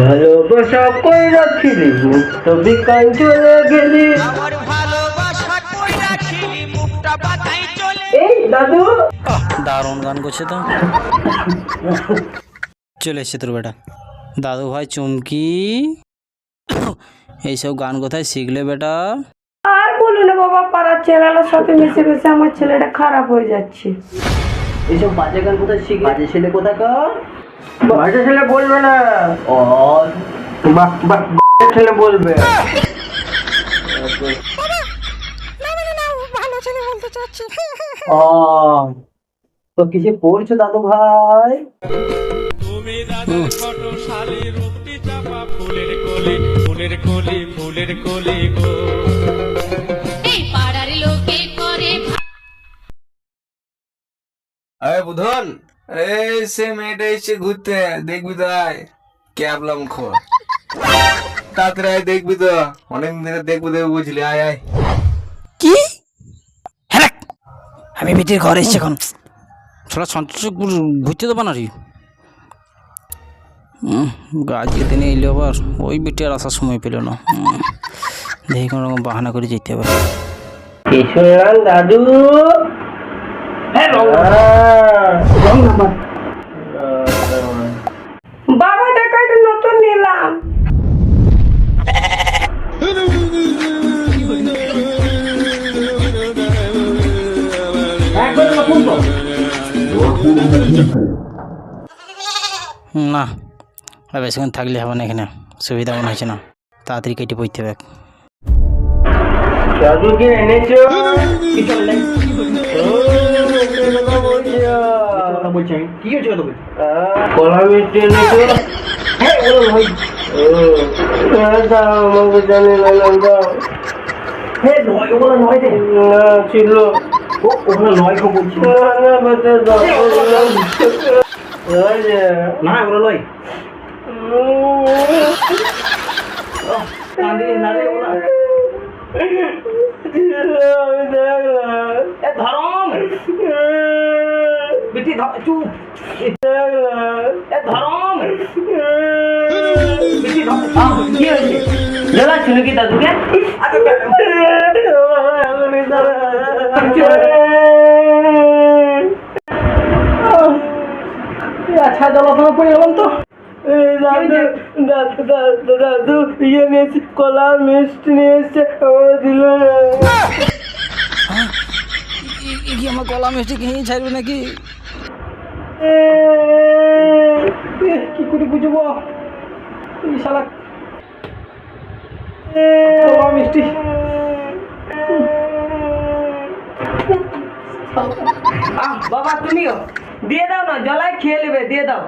ভালোবাসা কই রাখিলি? মুক্ত বিকাল চলে গেলি। আমার ভালোবাসা কই রাখিলি? মুখটা বাতাই চলে এই দাদু। দারুণ গান করছে তো। চলে এসছে তোর বেটা। দাদু ভাই চুমকি। এইসব গান কোথায় শিখলে বেটা? আর বলো না বাবা পাড়ার ছেলেটার সাথে মিশে মিশে আমার ছেলেটা খারাপ হয়ে যাচ্ছে। এইসব বাজে গান কোথায় শিখে? বাজে ছেলে কোথাকার? বাজে ছেলে বলবে না। ও ছেলে বলবে। ও তো কিছু পড়ছো দাদু ভাই? তুমি দাদার ছোট শালি রূপটি চাপা ফুলের কলি ফুলের কলি ফুলের কলি গো। এই পাড়ার লোকে করে আরে বুধন এই সে মেয়েটা এসছে ঘুরতে দেখবি তো আয়। ক্যাবলাম খোর তাড়াতাড়ি আয় দেখবি তো। অনেক দিনে দেখব দেখব বুঝলি আয় আয়। কি? হ্যাঁ আমি বেটির ঘরে এসছি এখন। ছোড়া সন্তোষ ঘুরতে দেবো না রে আজকে দিনে এলো আবার। ওই বেটি আর আসার সময় পেল না। দেখি কোনো রকম বাহানা করে যেতে হবে। দাদু। হ্যাঁ। না। আর বেশিক্ষণ থাকলে হবে না এখানে। সুবিধা মনে হয়েছে না। তাড়াতাড়ি কেটে পড়তে হবে। দাদুকে এনেছো? কি চললে বলছি আমি কি হয়েছে কথা বলছি কলা মিষ্টি এনেছো? হ্যাঁ ভাই হ্যাঁ, আমাকে জানি না হ্যাঁ নয় ওগুলো নয় দে। না ছিল। ওগুলো নয় খো বলছি না না বেটা দাও ওই যে না ওগুলো নয় কাঁদি না রে ওগুলো আমি দেখলাম এ ধরম বিটি ধর চুপ দেখলাম এ ধরম বিটি ধর আহ, কি হয়েছে জ্বালা ছিল কি দাদুকে পড়ে গেলাম তো। দাদু ইয়ে নিয়েছে কলা মিষ্টি নিয়ে এসছে আমার দিল কি আমার গলা মিষ্টি খেয়ে ছাড়বে নাকি? কি করে বুঝব? শালা কলা মিষ্টি। বাবা তুমিও। দিয়ে দাও না জলাই খেয়ে নেবে দিয়ে দাও।